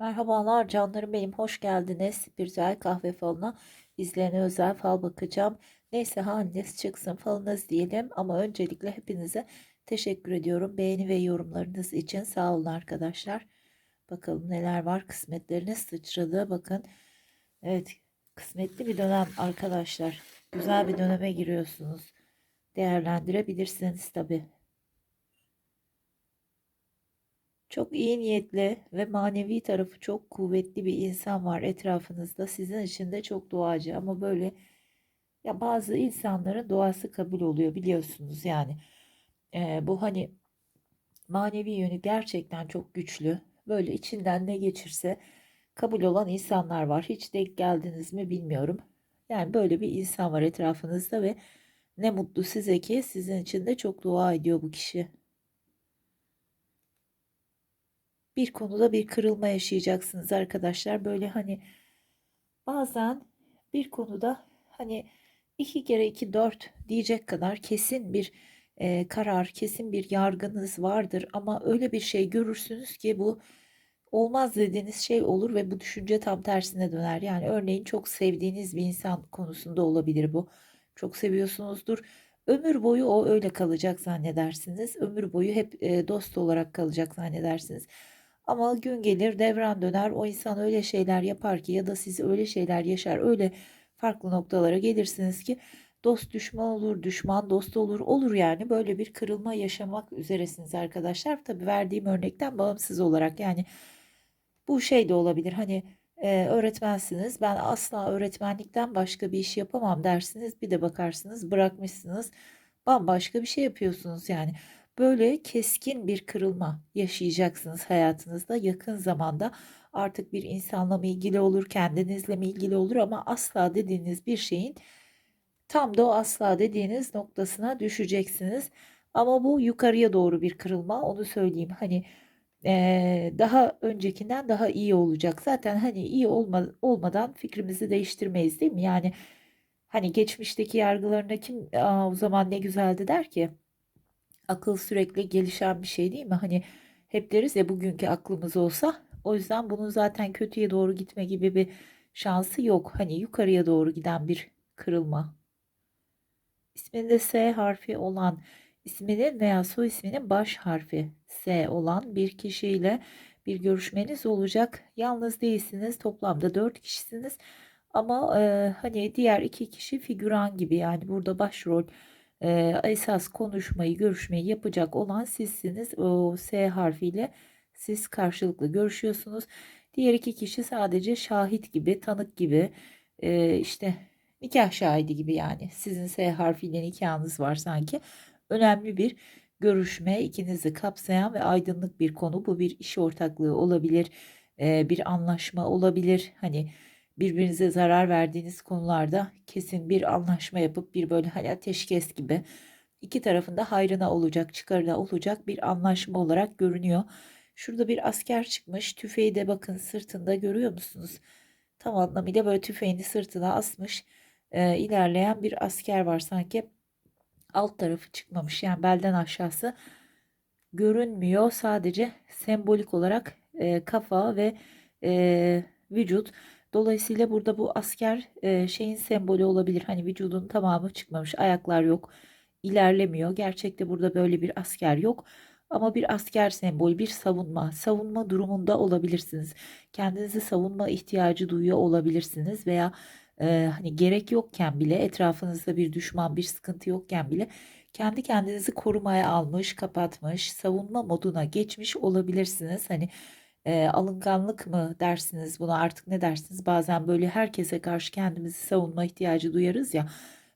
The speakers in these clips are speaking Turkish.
Merhabalar canlarım benim hoş geldiniz. Güzel kahve falına izleyene özel fal bakacağım. Neyse haliniz çıksın falınız diyelim ama öncelikle hepinize teşekkür ediyorum. Beğeni ve yorumlarınız için sağ olun arkadaşlar. Bakalım neler var kısmetleriniz sıçradı bakın. Evet kısmetli bir dönem arkadaşlar. Güzel bir döneme giriyorsunuz. Değerlendirebilirsiniz tabii. Çok iyi niyetli ve manevi tarafı çok kuvvetli bir insan var etrafınızda. Sizin için de çok duacı ama böyle ya bazı insanların duası kabul oluyor biliyorsunuz yani. Ee, bu hani manevi yönü gerçekten çok güçlü. Böyle içinden ne geçirse kabul olan insanlar var. Hiç denk geldiniz mi bilmiyorum. Yani böyle bir insan var etrafınızda ve ne mutlu size ki sizin için de çok dua ediyor bu kişi. Bir konuda bir kırılma yaşayacaksınız arkadaşlar. Böyle hani bazen bir konuda hani iki kere iki dört diyecek kadar kesin bir e, karar, kesin bir yargınız vardır. Ama öyle bir şey görürsünüz ki bu olmaz dediğiniz şey olur ve bu düşünce tam tersine döner. Yani örneğin çok sevdiğiniz bir insan konusunda olabilir bu. Çok seviyorsunuzdur. Ömür boyu o öyle kalacak zannedersiniz. Ömür boyu hep e, dost olarak kalacak zannedersiniz. Ama gün gelir devran döner o insan öyle şeyler yapar ki ya da siz öyle şeyler yaşar öyle farklı noktalara gelirsiniz ki dost düşman olur düşman dost olur olur yani böyle bir kırılma yaşamak üzeresiniz arkadaşlar. Tabi verdiğim örnekten bağımsız olarak yani bu şey de olabilir hani e, öğretmensiniz ben asla öğretmenlikten başka bir iş yapamam dersiniz bir de bakarsınız bırakmışsınız bambaşka bir şey yapıyorsunuz yani. Böyle keskin bir kırılma yaşayacaksınız hayatınızda yakın zamanda. Artık bir insanla mı ilgili olur, kendinizle mi ilgili olur ama asla dediğiniz bir şeyin tam da o asla dediğiniz noktasına düşeceksiniz. Ama bu yukarıya doğru bir kırılma onu söyleyeyim. Hani eee, daha öncekinden daha iyi olacak. Zaten hani iyi olma, olmadan fikrimizi değiştirmeyiz değil mi? Yani hani geçmişteki yargılarına kim Aa, o zaman ne güzeldi der ki akıl sürekli gelişen bir şey değil mi? Hani hep deriz ya bugünkü aklımız olsa o yüzden bunun zaten kötüye doğru gitme gibi bir şansı yok. Hani yukarıya doğru giden bir kırılma. İsminde S harfi olan isminin veya soy isminin baş harfi S olan bir kişiyle bir görüşmeniz olacak. Yalnız değilsiniz. Toplamda 4 kişisiniz. Ama e, hani diğer iki kişi figüran gibi yani burada başrol esas konuşmayı, görüşmeyi yapacak olan sizsiniz. O S harfiyle siz karşılıklı görüşüyorsunuz. Diğer iki kişi sadece şahit gibi, tanık gibi, işte nikah şahidi gibi yani. Sizin S harfiyle nikahınız var sanki. Önemli bir görüşme, ikinizi kapsayan ve aydınlık bir konu. Bu bir iş ortaklığı olabilir, bir anlaşma olabilir. Hani birbirinize zarar verdiğiniz konularda kesin bir anlaşma yapıp bir böyle hani ateşkes gibi iki tarafında hayrına olacak, çıkarına olacak bir anlaşma olarak görünüyor. Şurada bir asker çıkmış. Tüfeği de bakın sırtında görüyor musunuz? Tam anlamıyla böyle tüfeğini sırtına asmış. Ee, ilerleyen bir asker var sanki. Alt tarafı çıkmamış. Yani belden aşağısı görünmüyor. Sadece sembolik olarak e, kafa ve e, vücut Dolayısıyla burada bu asker e, şeyin sembolü olabilir. Hani vücudun tamamı çıkmamış, ayaklar yok, ilerlemiyor. Gerçekte burada böyle bir asker yok. Ama bir asker sembolü, bir savunma, savunma durumunda olabilirsiniz. Kendinizi savunma ihtiyacı duyuyor olabilirsiniz veya e, hani gerek yokken bile etrafınızda bir düşman, bir sıkıntı yokken bile kendi kendinizi korumaya almış, kapatmış, savunma moduna geçmiş olabilirsiniz. Hani e, alınganlık mı dersiniz buna artık ne dersiniz? Bazen böyle herkese karşı kendimizi savunma ihtiyacı duyarız ya.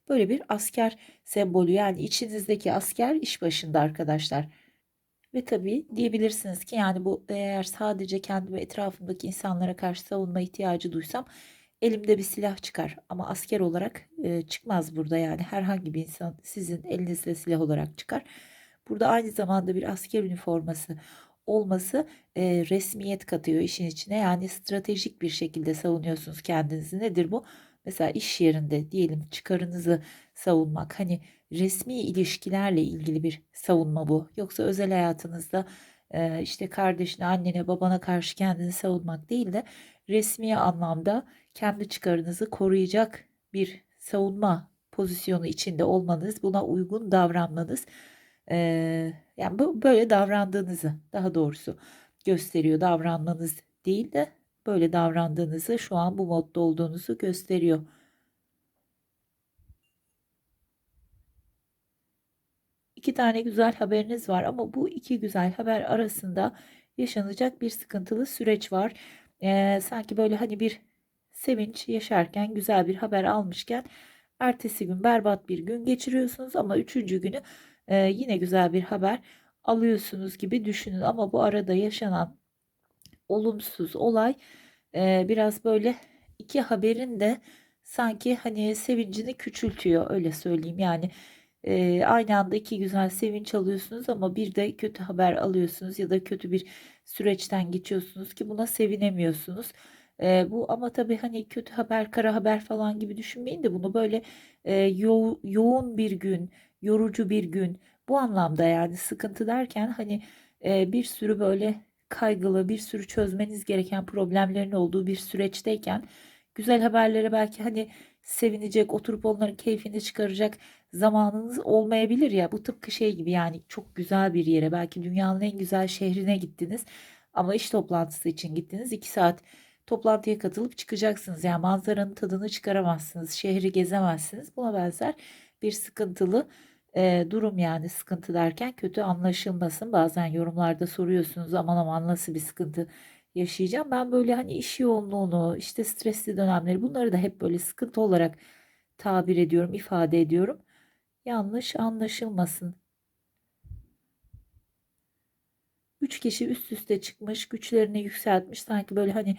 Böyle bir asker sembolü yani içinizdeki asker iş başında arkadaşlar. Ve tabii diyebilirsiniz ki yani bu eğer sadece kendi ve etrafımdaki insanlara karşı savunma ihtiyacı duysam elimde bir silah çıkar. Ama asker olarak e, çıkmaz burada yani herhangi bir insan sizin elinizde silah olarak çıkar. Burada aynı zamanda bir asker üniforması olması e, resmiyet katıyor işin içine. Yani stratejik bir şekilde savunuyorsunuz kendinizi. Nedir bu? Mesela iş yerinde diyelim çıkarınızı savunmak. Hani resmi ilişkilerle ilgili bir savunma bu. Yoksa özel hayatınızda e, işte kardeşine, annene, babana karşı kendini savunmak değil de resmi anlamda kendi çıkarınızı koruyacak bir savunma pozisyonu içinde olmanız, buna uygun davranmanız, e, yani bu böyle davrandığınızı daha doğrusu gösteriyor. Davranmanız değil de böyle davrandığınızı, şu an bu modda olduğunuzu gösteriyor. İki tane güzel haberiniz var ama bu iki güzel haber arasında yaşanacak bir sıkıntılı süreç var. Ee, sanki böyle hani bir sevinç yaşarken güzel bir haber almışken ertesi gün berbat bir gün geçiriyorsunuz ama üçüncü günü e, yine güzel bir haber alıyorsunuz gibi düşünün ama bu arada yaşanan olumsuz olay e, biraz böyle iki haberin de sanki hani sevincini küçültüyor öyle söyleyeyim yani e, aynı anda iki güzel sevinç alıyorsunuz ama bir de kötü haber alıyorsunuz ya da kötü bir süreçten geçiyorsunuz ki buna sevinemiyorsunuz. E, bu ama tabii hani kötü haber, kara haber falan gibi düşünmeyin de bunu böyle e, yo yoğun bir gün, yorucu bir gün bu anlamda yani sıkıntı derken hani e, bir sürü böyle kaygılı, bir sürü çözmeniz gereken problemlerin olduğu bir süreçteyken güzel haberlere belki hani sevinecek, oturup onların keyfini çıkaracak zamanınız olmayabilir ya. Bu tıpkı şey gibi yani çok güzel bir yere belki dünyanın en güzel şehrine gittiniz ama iş toplantısı için gittiniz. 2 saat toplantıya katılıp çıkacaksınız. Yani manzaranın tadını çıkaramazsınız, şehri gezemezsiniz. Buna benzer bir sıkıntılı e, durum yani sıkıntı derken kötü anlaşılmasın. Bazen yorumlarda soruyorsunuz aman aman nasıl bir sıkıntı yaşayacağım. Ben böyle hani iş yoğunluğunu, işte stresli dönemleri bunları da hep böyle sıkıntı olarak tabir ediyorum, ifade ediyorum. Yanlış anlaşılmasın. Üç kişi üst üste çıkmış, güçlerini yükseltmiş. Sanki böyle hani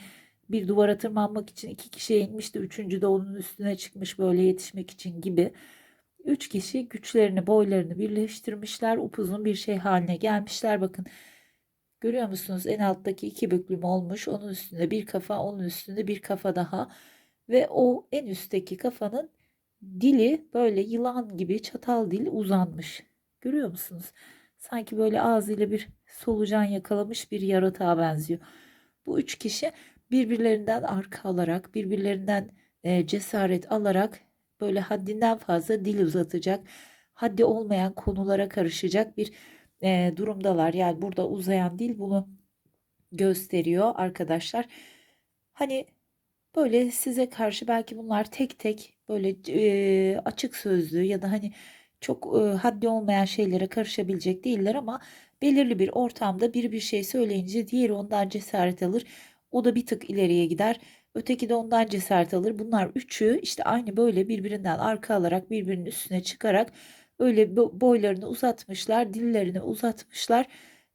bir duvara tırmanmak için iki kişiye inmiş de üçüncü de onun üstüne çıkmış böyle yetişmek için gibi. Üç kişi güçlerini, boylarını birleştirmişler. Upuzun bir şey haline gelmişler. Bakın görüyor musunuz? En alttaki iki büklüm olmuş. Onun üstünde bir kafa, onun üstünde bir kafa daha. Ve o en üstteki kafanın dili böyle yılan gibi çatal dil uzanmış. Görüyor musunuz? Sanki böyle ağzıyla bir solucan yakalamış bir yaratığa benziyor. Bu üç kişi birbirlerinden arka alarak, birbirlerinden e, cesaret alarak böyle haddinden fazla dil uzatacak, haddi olmayan konulara karışacak bir e, durumdalar. Yani burada uzayan dil bunu gösteriyor arkadaşlar. Hani böyle size karşı belki bunlar tek tek böyle e, açık sözlü ya da hani çok e, haddi olmayan şeylere karışabilecek değiller ama belirli bir ortamda biri bir şey söyleyince diğeri ondan cesaret alır. O da bir tık ileriye gider. Öteki de ondan cesaret alır. Bunlar üçü işte aynı böyle birbirinden arka alarak birbirinin üstüne çıkarak öyle boylarını uzatmışlar, dillerini uzatmışlar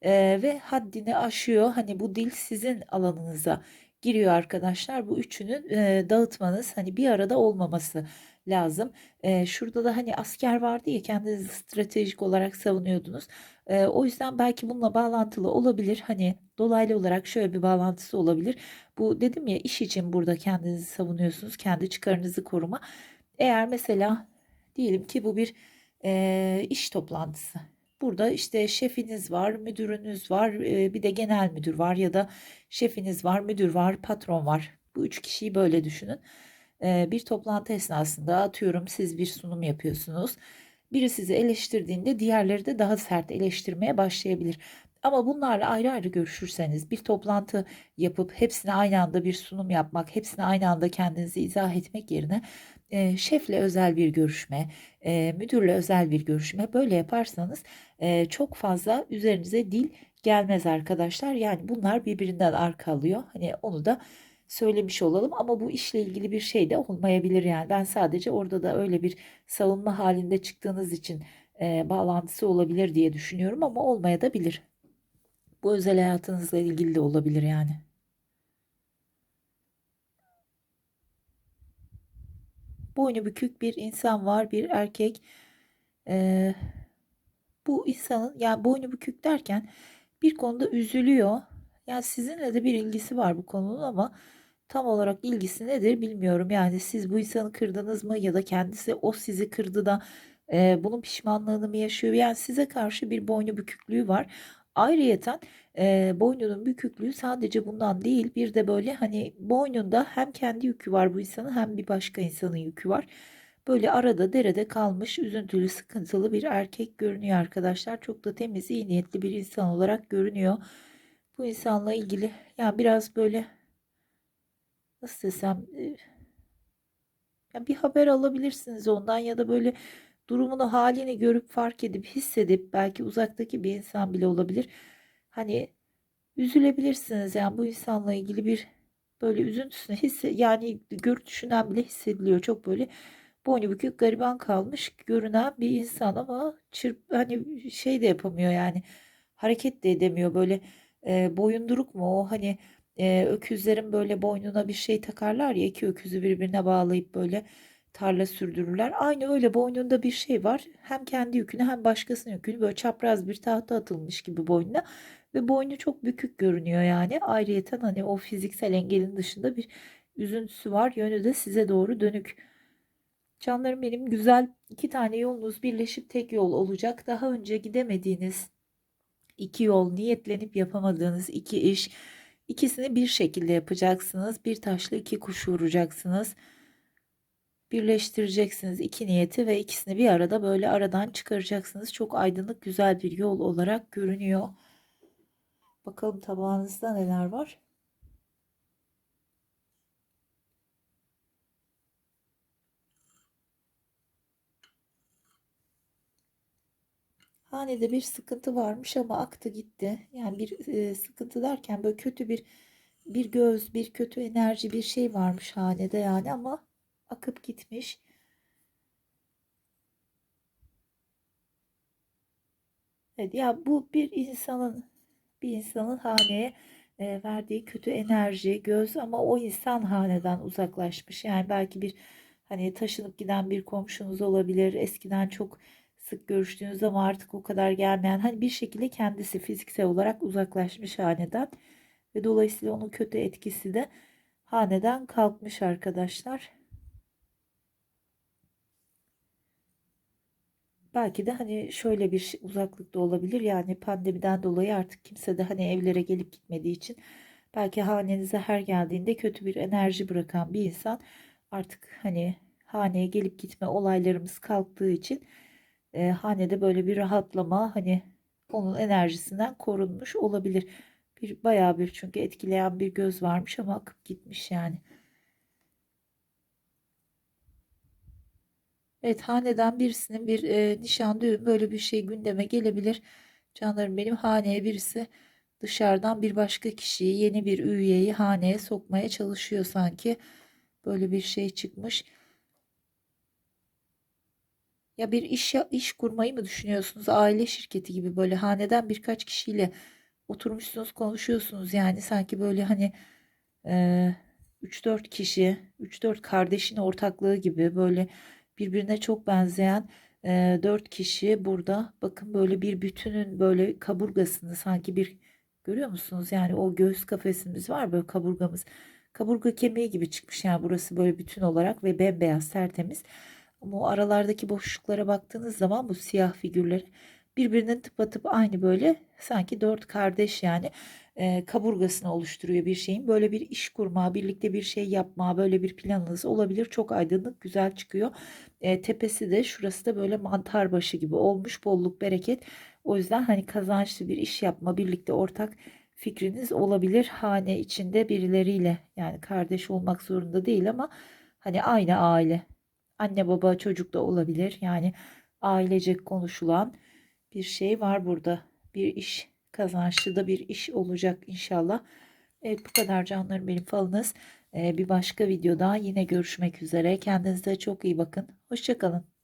e, ve haddini aşıyor. Hani bu dil sizin alanınıza giriyor arkadaşlar. Bu üçünün e, dağıtmanız hani bir arada olmaması lazım. E, şurada da hani asker vardı ya kendinizi stratejik olarak savunuyordunuz. E, o yüzden belki bununla bağlantılı olabilir. Hani dolaylı olarak şöyle bir bağlantısı olabilir. Bu dedim ya iş için burada kendinizi savunuyorsunuz. Kendi çıkarınızı koruma. Eğer mesela diyelim ki bu bir e, iş toplantısı. Burada işte şefiniz var, müdürünüz var, bir de genel müdür var ya da şefiniz var, müdür var, patron var. Bu üç kişiyi böyle düşünün. Bir toplantı esnasında atıyorum siz bir sunum yapıyorsunuz. Biri sizi eleştirdiğinde diğerleri de daha sert eleştirmeye başlayabilir. Ama bunlarla ayrı ayrı görüşürseniz bir toplantı yapıp hepsine aynı anda bir sunum yapmak, hepsine aynı anda kendinizi izah etmek yerine e, şefle özel bir görüşme, e, müdürle özel bir görüşme böyle yaparsanız e, çok fazla üzerinize dil gelmez arkadaşlar. Yani bunlar birbirinden arka alıyor. Hani onu da söylemiş olalım ama bu işle ilgili bir şey de olmayabilir yani. Ben sadece orada da öyle bir savunma halinde çıktığınız için e, bağlantısı olabilir diye düşünüyorum ama olmaya da bilir. Bu özel hayatınızla ilgili de olabilir yani. Boynu bükük bir insan var, bir erkek. Ee, bu insanın yani boynu bükük derken bir konuda üzülüyor. Yani sizinle de bir ilgisi var bu konunun ama tam olarak ilgisi nedir bilmiyorum. Yani siz bu insanı kırdınız mı ya da kendisi o sizi kırdı da e, bunun pişmanlığını mı yaşıyor? Yani size karşı bir boynu büküklüğü var. Ayrıyeten e, boynunun büküklüğü sadece bundan değil bir de böyle hani boynunda hem kendi yükü var bu insanın hem bir başka insanın yükü var. Böyle arada derede kalmış üzüntülü sıkıntılı bir erkek görünüyor arkadaşlar. Çok da temiz iyi niyetli bir insan olarak görünüyor. Bu insanla ilgili yani biraz böyle nasıl desem bir haber alabilirsiniz ondan ya da böyle durumunu halini görüp fark edip hissedip belki uzaktaki bir insan bile olabilir. Hani üzülebilirsiniz yani bu insanla ilgili bir böyle üzüntüsünü hisse yani görüntüsünden bile hissediliyor. Çok böyle boynu bükük gariban kalmış görünen bir insan ama çırp hani şey de yapamıyor yani hareket de edemiyor böyle e, boyunduruk mu o hani e, öküzlerin böyle boynuna bir şey takarlar ya iki öküzü birbirine bağlayıp böyle tarla sürdürürler. Aynı öyle boynunda bir şey var. Hem kendi yükünü hem başkasının yükünü böyle çapraz bir tahta atılmış gibi boynuna ve boynu çok bükük görünüyor yani. Ayrıyeten hani o fiziksel engelin dışında bir üzüntüsü var. Yönü de size doğru dönük. Canlarım benim güzel iki tane yolunuz birleşip tek yol olacak. Daha önce gidemediğiniz iki yol, niyetlenip yapamadığınız iki iş, ikisini bir şekilde yapacaksınız. Bir taşla iki kuş vuracaksınız. Birleştireceksiniz iki niyeti ve ikisini bir arada böyle aradan çıkaracaksınız. Çok aydınlık güzel bir yol olarak görünüyor. Bakalım tabağınızda neler var. Hanede bir sıkıntı varmış ama aktı gitti. Yani bir e, sıkıntı derken böyle kötü bir bir göz, bir kötü enerji, bir şey varmış hanede yani ama akıp gitmiş. Evet ya bu bir insanın bir insanın haneye e, verdiği kötü enerji, göz ama o insan haneden uzaklaşmış. Yani belki bir hani taşınıp giden bir komşunuz olabilir. Eskiden çok sık görüştüğünüz ama artık o kadar gelmeyen hani bir şekilde kendisi fiziksel olarak uzaklaşmış haneden ve dolayısıyla onun kötü etkisi de haneden kalkmış arkadaşlar. Belki de hani şöyle bir uzaklıkta olabilir yani pandemiden dolayı artık kimse de hani evlere gelip gitmediği için belki hanenize her geldiğinde kötü bir enerji bırakan bir insan artık hani haneye gelip gitme olaylarımız kalktığı için e, hanede böyle bir rahatlama hani onun enerjisinden korunmuş olabilir. Bir bayağı bir çünkü etkileyen bir göz varmış ama akıp gitmiş yani. Evet haneden birisinin bir e, nişan düğün böyle bir şey gündeme gelebilir. Canlarım benim haneye birisi dışarıdan bir başka kişiyi yeni bir üyeyi haneye sokmaya çalışıyor sanki. Böyle bir şey çıkmış. Ya bir iş iş kurmayı mı düşünüyorsunuz? Aile şirketi gibi böyle haneden birkaç kişiyle oturmuşsunuz, konuşuyorsunuz yani sanki böyle hani e, 3-4 kişi, 3-4 kardeşin ortaklığı gibi böyle birbirine çok benzeyen e, 4 kişi burada bakın böyle bir bütünün böyle kaburgasını sanki bir görüyor musunuz? Yani o göğüs kafesimiz var böyle kaburgamız. Kaburga kemiği gibi çıkmış yani burası böyle bütün olarak ve bembeyaz tertemiz. Ama o aralardaki boşluklara baktığınız zaman bu siyah figürleri birbirinin tıpatıp aynı böyle sanki dört kardeş yani e, kaburgasını oluşturuyor bir şeyin. Böyle bir iş kurma, birlikte bir şey yapma, böyle bir planınız olabilir. Çok aydınlık, güzel çıkıyor. E, tepesi de şurası da böyle mantar başı gibi olmuş. Bolluk, bereket. O yüzden hani kazançlı bir iş yapma, birlikte ortak fikriniz olabilir. Hane içinde birileriyle yani kardeş olmak zorunda değil ama hani aynı aile Anne baba çocuk da olabilir. Yani ailecek konuşulan bir şey var burada. Bir iş kazançlı da bir iş olacak inşallah. Evet bu kadar canlarım benim falınız. Ee, bir başka videoda yine görüşmek üzere. Kendinize çok iyi bakın. Hoşçakalın.